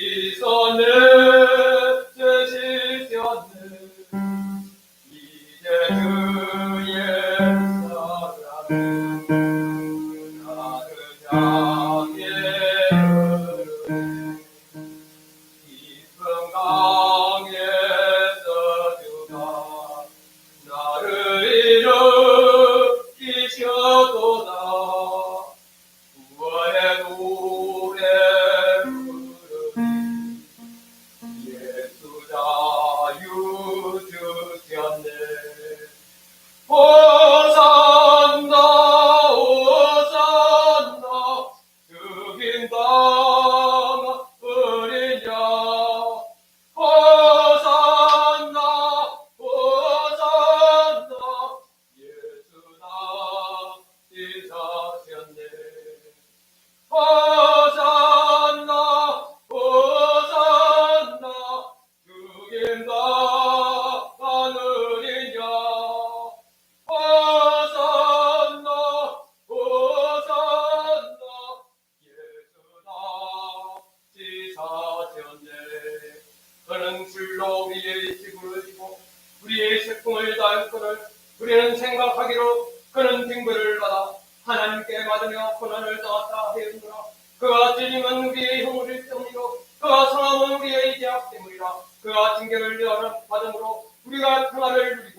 Biz o 줄로 우리의 지구를 지고 우리의 세풍을 다할 것을 우리는 생각하기로 그는 빙벌을 받아 하나님께 맞으며 고난을 당하다 하였노라 그와 찔림은 우리의 형물일 때문이로 그와 상함은 우리의 죄악 때문이라 그와 징계를 받음으로 우리가 그 평화를 누리